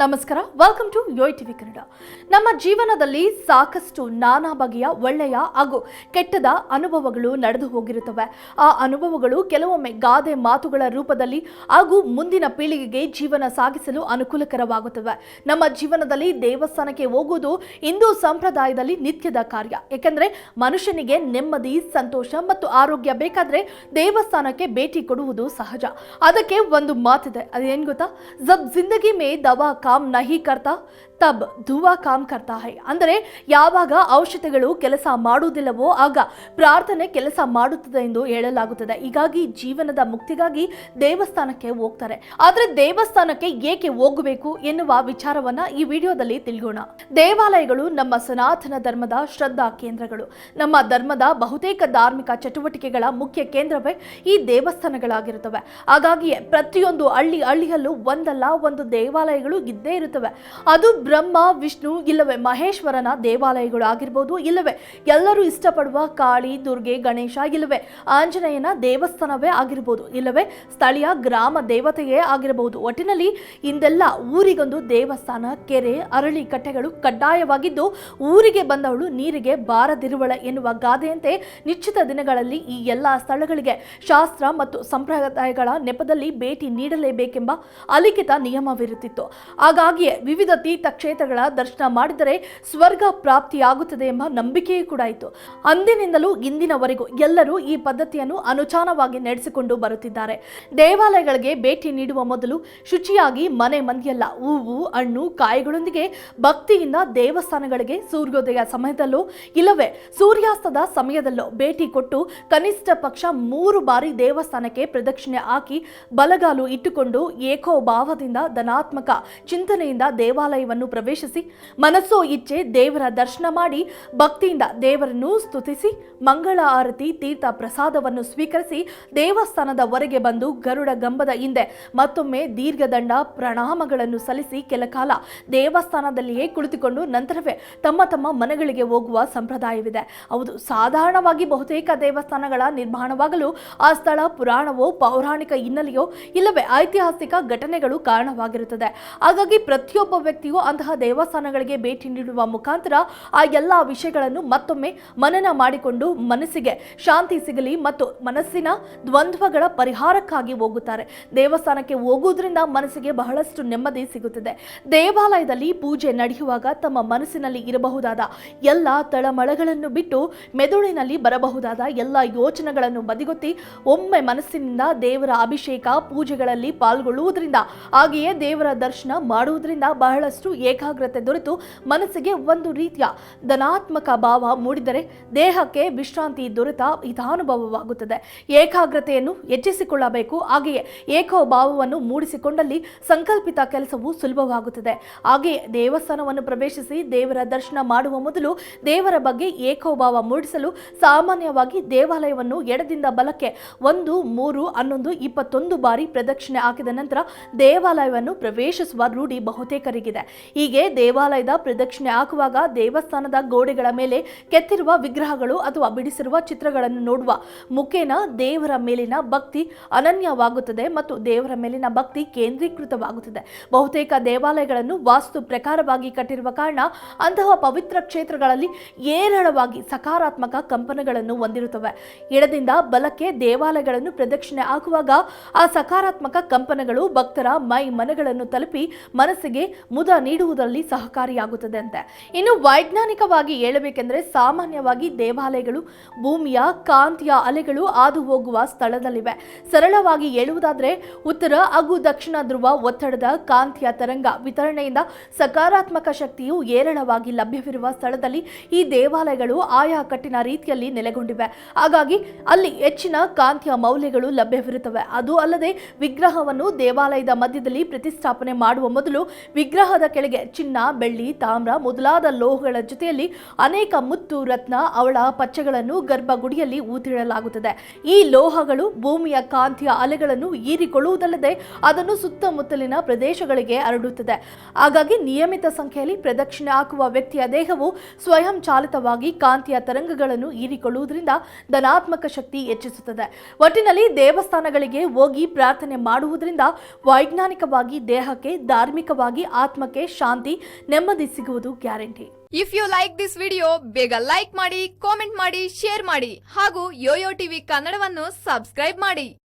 ನಮಸ್ಕಾರ. Welcome to Yoyo TV Kannada ನಮ್ಮ ಜೀವನದಲ್ಲಿ ಸಾಕಷ್ಟು ನಾನಾ ಬಗೆಯ ಒಳ್ಳೆಯ ಹಾಗೂ ಕೆಟ್ಟದ ಅನುಭವಗಳು ನಡೆದು ಹೋಗಿರುತ್ತವೆ. ಆ ಅನುಭವಗಳು ಕೆಲವೊಮ್ಮೆ ಗಾದೆ ಮಾತುಗಳ ರೂಪದಲ್ಲಿ ಹಾಗೂ ಮುಂದಿನ ಪೀಳಿಗೆಗೆ ಜೀವನ ಸಾಗಿಸಲು ಅನುಕೂಲಕರವಾಗುತ್ತವೆ. ನಮ್ಮ ಜೀವನದಲ್ಲಿ ದೇವಸ್ಥಾನಕ್ಕೆ ಹೋಗುವುದು ಹಿಂದೂ ಸಂಪ್ರದಾಯದಲ್ಲಿ ನಿತ್ಯದ ಕಾರ್ಯ. ಏಕೆಂದರೆ ಮನುಷ್ಯನಿಗೆ ನೆಮ್ಮದಿ, ಸಂತೋಷ ಮತ್ತು ಆರೋಗ್ಯ ಬೇಕಾದರೆ ದೇವಸ್ಥಾನಕ್ಕೆ ಭೇಟಿ ಕೊಡುವುದು ಸಹಜ. ಅದಕ್ಕೆ ಒಂದು ಮಾತಿದೆ. ಅದೇನು ಗೊತ್ತಾ? ಜಬ್ ಜಿಂದಗಿ ಮೇ ದವಾ ಕಾಮ್ ನಹಿ ಕರ್ತಾ, ತಬ್ ಧುವಾ ಕಾಮ್ ಕರ್ತಾ ಹೈ. ಅಂದರೆ ಯಾವಾಗ ಔಷಧಿಗಳು ಕೆಲಸ ಮಾಡುವುದಿಲ್ಲವೋ ಆಗ ಪ್ರಾರ್ಥನೆ ಕೆಲಸ ಮಾಡುತ್ತದೆ ಎಂದು ಹೇಳಲಾಗುತ್ತದೆ. ಹೀಗಾಗಿ ಜೀವನದ ಮುಕ್ತಿಗಾಗಿ ದೇವಸ್ಥಾನಕ್ಕೆ ಹೋಗ್ತಾರೆ. ಆದರೆ ದೇವಸ್ಥಾನಕ್ಕೆ ಏಕೆ ಹೋಗಬೇಕು ಎನ್ನುವ ವಿಚಾರವನ್ನ ಈ ವಿಡಿಯೋದಲ್ಲಿ ತಿಳಿಯೋಣ ದೇವಾಲಯಗಳು ನಮ್ಮ ಸನಾತನ ಧರ್ಮದ ಶ್ರದ್ಧಾ ಕೇಂದ್ರಗಳು. ನಮ್ಮ ಧರ್ಮದ ಬಹುತೇಕ ಧಾರ್ಮಿಕ ಚಟುವಟಿಕೆಗಳ ಮುಖ್ಯ ಕೇಂದ್ರವೇ ಈ ದೇವಸ್ಥಾನಗಳಾಗಿರುತ್ತವೆ. ಹಾಗಾಗಿಯೇ ಪ್ರತಿಯೊಂದು ಹಳ್ಳಿ ಹಳ್ಳಿಯಲ್ಲೂ ಒಂದಲ್ಲ ಒಂದು ದೇವಾಲಯಗಳು ಇದ್ದೇ ಇರುತ್ತವೆ. ಅದು ಬ್ರಹ್ಮ, ವಿಷ್ಣು, ಇಲ್ಲವೇ ಮಹೇಶ್ವರನ ದೇವಾಲಯಗಳು ಆಗಿರ್ಬೋದು, ಇಲ್ಲವೇ ಎಲ್ಲರೂ ಇಷ್ಟಪಡುವ ಕಾಳಿ, ದುರ್ಗೆ, ಗಣೇಶ, ಇಲ್ಲವೇ ಆಂಜನೇಯನ ದೇವಸ್ಥಾನವೇ ಆಗಿರ್ಬೋದು, ಇಲ್ಲವೇ ಸ್ಥಳೀಯ ಗ್ರಾಮ ದೇವತೆಯೇ ಆಗಿರಬಹುದು ಒಟ್ಟಿನಲ್ಲಿ ಇಂದೆಲ್ಲ ಊರಿಗೊಂದು ದೇವಸ್ಥಾನ, ಕೆರೆ, ಅರಳಿ ಕಟ್ಟೆಗಳು ಕಡ್ಡಾಯವಾಗಿದ್ದು, ಊರಿಗೆ ಬಂದವಳು ನೀರಿಗೆ ಬಾರದಿರುವಳೆ ಎನ್ನುವ ಗಾದೆಯಂತೆ ನಿಶ್ಚಿತ ದಿನಗಳಲ್ಲಿ ಈ ಎಲ್ಲ ಸ್ಥಳಗಳಿಗೆ ಶಾಸ್ತ್ರ ಮತ್ತು ಸಂಪ್ರದಾಯಗಳ ನೆಪದಲ್ಲಿ ಭೇಟಿ ನೀಡಲೇಬೇಕೆಂಬ ಅಲಿಖಿತ ನಿಯಮವಿರುತ್ತಿತ್ತು. ಹಾಗಾಗಿಯೇ ವಿವಿಧ ತೀರ್ಥಕ್ಷೇತ್ರಗಳ ದರ್ಶನ ಮಾಡಿದರೆ ಸ್ವರ್ಗ ಪ್ರಾಪ್ತಿಯಾಗುತ್ತದೆ ಎಂಬ ನಂಬಿಕೆಯೂ ಕೂಡ ಇತ್ತು. ಅಂದಿನಿಂದಲೂ ಇಂದಿನವರೆಗೂ ಎಲ್ಲರೂ ಈ ಪದ್ಧತಿಯನ್ನು ಅನುಚಾನವಾಗಿ ನಡೆಸಿಕೊಂಡು ಬರುತ್ತಿದ್ದಾರೆ. ದೇವಾಲಯಗಳಿಗೆ ಭೇಟಿ ನೀಡುವ ಮೊದಲು ಶುಚಿಯಾಗಿ ಮನೆ ಮಂದಿಯಲ್ಲ ಹೂವು, ಹಣ್ಣು, ಕಾಯಿಗಳೊಂದಿಗೆ ಭಕ್ತಿಯಿಂದ ದೇವಸ್ಥಾನಗಳಿಗೆ ಸೂರ್ಯೋದಯ ಸಮಯದಲ್ಲೋ ಇಲ್ಲವೇ ಸೂರ್ಯಾಸ್ತದ ಸಮಯದಲ್ಲೋ ಭೇಟಿ ಕೊಟ್ಟು ಕನಿಷ್ಠ ಪಕ್ಷ ಮೂರು ಬಾರಿ ದೇವಸ್ಥಾನಕ್ಕೆ ಪ್ರದಕ್ಷಿಣೆ ಹಾಕಿ ಬಲಗಾಲು ಇಟ್ಟುಕೊಂಡು ಏಕೋಭಾವದಿಂದ ಧನಾತ್ಮಕ ಚಿಂತನೆಯಿಂದ ದೇವಾಲಯವನ್ನು ಪ್ರವೇಶಿಸಿ ಮನಸ್ಸೋ ಇಚ್ಛೆ ದೇವರ ದರ್ಶನ ಮಾಡಿ ಭಕ್ತಿಯಿಂದ ದೇವರನ್ನು ಸ್ತುತಿಸಿ ಮಂಗಳ ಆರತಿ ತೀರ್ಥ ಪ್ರಸಾದವನ್ನು ಸ್ವೀಕರಿಸಿ ದೇವಸ್ಥಾನದ ಹೊರಗೆ ಬಂದು ಗರುಡ ಗಂಬದ ಹಿಂದೆ ಮತ್ತೊಮ್ಮೆ ದೀರ್ಘದಂಡ ಪ್ರಣಾಮಗಳನ್ನು ಸಲ್ಲಿಸಿ ಕೆಲ ಕಾಲ ದೇವಸ್ಥಾನದಲ್ಲಿಯೇ ಕುಳಿತುಕೊಂಡು ನಂತರವೇ ತಮ್ಮ ತಮ್ಮ ಮನೆಗಳಿಗೆ ಹೋಗುವ ಸಂಪ್ರದಾಯವಿದೆ. ಹೌದು, ಸಾಧಾರಣವಾಗಿ ಬಹುತೇಕ ದೇವಸ್ಥಾನಗಳ ನಿರ್ಮಾಣವಾಗಲು ಆ ಸ್ಥಳ ಪುರಾಣವೋ ಪೌರಾಣಿಕ ಹಿನ್ನೆಲೆಯೋ ಇಲ್ಲವೇ ಐತಿಹಾಸಿಕ ಘಟನೆಗಳು ಕಾರಣವಾಗಿರುತ್ತದೆ. ಹಾಗಾಗಿ ಪ್ರತಿಯೊಬ್ಬ ವ್ಯಕ್ತಿಯು ಅಂತಹ ದೇವಸ್ಥಾನಗಳಿಗೆ ಭೇಟಿ ನೀಡುವ ಮುಖಾಂತರ ಆ ಎಲ್ಲ ವಿಷಯಗಳನ್ನು ಮತ್ತೊಮ್ಮೆ ಮನನ ಮಾಡಿಕೊಂಡು ಮನಸ್ಸಿಗೆ ಶಾಂತಿ ಸಿಗಲಿ ಮತ್ತು ಮನಸ್ಸಿನ ದ್ವಂದ್ವಗಳ ಪರಿಹಾರಕ್ಕಾಗಿ ಹೋಗುತ್ತಾರೆ. ದೇವಸ್ಥಾನಕ್ಕೆ ಹೋಗುವುದರಿಂದ ಮನಸ್ಸಿಗೆ ಬಹಳಷ್ಟು ನೆಮ್ಮದಿ ಸಿಗುತ್ತದೆ. ದೇವಾಲಯದಲ್ಲಿ ಪೂಜೆ ನಡೆಯುವಾಗ ತಮ್ಮ ಮನಸ್ಸಿನಲ್ಲಿ ಇರಬಹುದಾದ ಎಲ್ಲ ತಳಮಳಗಳನ್ನು ಬಿಟ್ಟು ಮೆದುಳಿನಲ್ಲಿ ಬರಬಹುದಾದ ಎಲ್ಲ ಯೋಚನೆಗಳನ್ನು ಬದಿಗೊತ್ತಿ ಒಮ್ಮೆ ಮನಸ್ಸಿನಿಂದ ದೇವರ ಅಭಿಷೇಕ ಪೂಜೆಗಳಲ್ಲಿ ಪಾಲ್ಗೊಳ್ಳುವುದರಿಂದ ಹಾಗೆಯೇ ದೇವರ ದರ್ಶನ ಮಾಡುವುದರಿಂದ ಬಹಳಷ್ಟು ಏಕಾಗ್ರತೆ ದೊರೆತು ಮನಸ್ಸಿಗೆ ಒಂದು ರೀತಿಯ ಧನಾತ್ಮಕ ಭಾವ ಮೂಡಿದರೆ ದೇಹಕ್ಕೆ ವಿಶ್ರಾಂತಿ ದೊರೆತ ಹಿತಾನುಭವವಾಗುತ್ತದೆ. ಏಕಾಗ್ರತೆಯನ್ನು ಹೆಚ್ಚಿಸಿಕೊಳ್ಳಬೇಕು. ಹಾಗೆಯೇ ಏಕೋಭಾವವನ್ನು ಮೂಡಿಸಿಕೊಂಡಲ್ಲಿ ಸಂಕಲ್ಪಿತ ಕೆಲಸವು ಸುಲಭವಾಗುತ್ತದೆ. ಹಾಗೆಯೇ ದೇವಸ್ಥಾನವನ್ನು ಪ್ರವೇಶಿಸಿ ದೇವರ ದರ್ಶನ ಮಾಡುವ ಮೊದಲು ದೇವರ ಬಗ್ಗೆ ಏಕೋಭಾವ ಮೂಡಿಸಲು ಸಾಮಾನ್ಯವಾಗಿ ದೇವಾಲಯವನ್ನು ಎಡದಿಂದ ಬಲಕ್ಕೆ ಒಂದು, ಮೂರು, ಹನ್ನೊಂದು, ಇಪ್ಪತ್ತೊಂದು ಬಾರಿ ಪ್ರದಕ್ಷಿಣೆ ಹಾಕಿದ ನಂತರ ದೇವಾಲಯವನ್ನು ಪ್ರವೇಶಿಸುವ ರೂಢಿ ಬಹುತೇಕರಿಗಿದೆ. ಹೀಗೆ ದೇವಾಲಯದ ಪ್ರದಕ್ಷಿಣೆ ಹಾಕುವಾಗ ದೇವಸ್ಥಾನದ ಗೋಡೆಗಳ ಮೇಲೆ ಕೆತ್ತಿರುವ ವಿಗ್ರಹಗಳು ಅಥವಾ ಬಿಡಿಸಿರುವ ಚಿತ್ರಗಳನ್ನು ನೋಡುವ ಮುಖೇನ ದೇವರ ಮೇಲಿನ ಭಕ್ತಿ ಅನನ್ಯವಾಗುತ್ತದೆ ಮತ್ತು ದೇವರ ಮೇಲಿನ ಭಕ್ತಿ ಕೇಂದ್ರೀಕೃತವಾಗುತ್ತದೆ. ಬಹುತೇಕ ದೇವಾಲಯಗಳನ್ನು ವಾಸ್ತು ಪ್ರಕಾರವಾಗಿ ಕಟ್ಟಿರುವ ಕಾರಣ ಅಂತಹ ಪವಿತ್ರ ಕ್ಷೇತ್ರಗಳಲ್ಲಿ ಏರಳವಾಗಿ ಸಕಾರಾತ್ಮಕ ಕಂಪನಗಳನ್ನು ಹೊಂದಿರುತ್ತವೆ. ಎಡದಿಂದ ಬಲಕ್ಕೆ ದೇವಾಲಯಗಳನ್ನು ಪ್ರದಕ್ಷಿಣೆ ಹಾಕುವಾಗ ಆ ಸಕಾರಾತ್ಮಕ ಕಂಪನಗಳು ಭಕ್ತರ ಮೈ ಮನಗಳನ್ನು ತಲುಪಿ ಮನಸ್ಸಿಗೆ ಮುದ ನೀಡುವುದರಲ್ಲಿ ಸಹಕಾರಿಯಾಗುತ್ತದೆ ಅಂತೆ ಇನ್ನು ವೈಜ್ಞಾನಿಕವಾಗಿ ಹೇಳಬೇಕೆಂದರೆ ಸಾಮಾನ್ಯವಾಗಿ ದೇವಾಲಯಗಳು, ಭೂಮಿಯ ಕಾಂತಿಯ ಅಲೆಗಳು ಹಾದು ಹೋಗುವ ಸ್ಥಳದಲ್ಲಿವೆ. ಸರಳವಾಗಿ ಹೇಳುವುದಾದರೆ ಉತ್ತರ, ಹಾಗೂ ದಕ್ಷಿಣ ಧ್ರುವ ಒತ್ತಡದ ಕಾಂತಿಯ ತರಂಗ ವಿತರಣೆಯಿಂದ ಸಕಾರಾತ್ಮಕ ಶಕ್ತಿಯು ಏರಳವಾಗಿ ಲಭ್ಯವಿರುವ ಸ್ಥಳದಲ್ಲಿ ಈ ದೇವಾಲಯಗಳು ಆಯಾ ಕಟ್ಟಿನ ರೀತಿಯಲ್ಲಿ ನೆಲೆಗೊಂಡಿವೆ. ಹಾಗಾಗಿ ಅಲ್ಲಿ ಹೆಚ್ಚಿನ ಕಾಂತಿಯ ಮೌಲ್ಯಗಳು ಲಭ್ಯವಿರುತ್ತವೆ. ಅದು ಅಲ್ಲದೆ ವಿಗ್ರಹವನ್ನು ದೇವಾಲಯದ ಮಧ್ಯದಲ್ಲಿ ಪ್ರತಿಷ್ಠಾಪನೆ ಮಾಡುವ ಮೊದಲು ವಿಗ್ರಹದ ಕೆಳಗೆ ಚಿನ್ನ, ಬೆಳ್ಳಿ, ತಾಮ್ರ ಮೊದಲಾದ ಲೋಹಗಳ ಜೊತೆಯಲ್ಲಿ ಅನೇಕ ಮುತ್ತು, ರತ್ನ, ಅವಳ ಪಚ್ಚೆಗಳನ್ನು ಗರ್ಭಗುಡಿಯಲ್ಲಿ ಊತಿಡಲಾಗುತ್ತದೆ ಈ ಲೋಹಗಳು ಭೂಮಿಯ ಕಾಂತಿಯ ಅಲೆಗಳನ್ನು ಹೀರಿಕೊಳ್ಳುವುದಲ್ಲದೆ ಅದನ್ನು ಸುತ್ತಮುತ್ತಲಿನ ಪ್ರದೇಶಗಳಿಗೆ ಹರಡುತ್ತದೆ. ಹಾಗಾಗಿ ನಿಯಮಿತ ಸಂಖ್ಯೆಯಲ್ಲಿ ಪ್ರದಕ್ಷಿಣೆ ಹಾಕುವ ವ್ಯಕ್ತಿಯ ದೇಹವು ಸ್ವಯಂ ಚಾಲಿತವಾಗಿ ಕಾಂತಿಯ ತರಂಗಗಳನ್ನು ಹೀರಿಕೊಳ್ಳುವುದರಿಂದ ಧನಾತ್ಮಕ ಶಕ್ತಿ ಹೆಚ್ಚಿಸುತ್ತದೆ. ಒಟ್ಟಿನಲ್ಲಿ ದೇವಸ್ಥಾನಗಳಿಗೆ ಹೋಗಿ ಪ್ರಾರ್ಥನೆ ಮಾಡುವುದರಿಂದ ವೈಜ್ಞಾನಿಕವಾಗಿ ದೇಹಕ್ಕೆ ಧಾರ್ಮಿಕ ಧಾರ್ಮಿಕವಾಗಿ ಆತ್ಮಕ್ಕೆ ಶಾಂತಿ ನೆಮ್ಮದಿ ಸಿಗುವುದು guarantee. If you like this video ಬೇಗ ಲೈಕ್ ಮಾಡಿ ಕಾಮೆಂಟ್ ಮಾಡಿ ಶೇರ್ ಮಾಡಿ ಹಾಗೂ ಯೋಯೋ ಟಿವಿ ಕನ್ನಡವನ್ನು ಸಬ್ಸ್ಕ್ರೈಬ್ ಮಾಡಿ.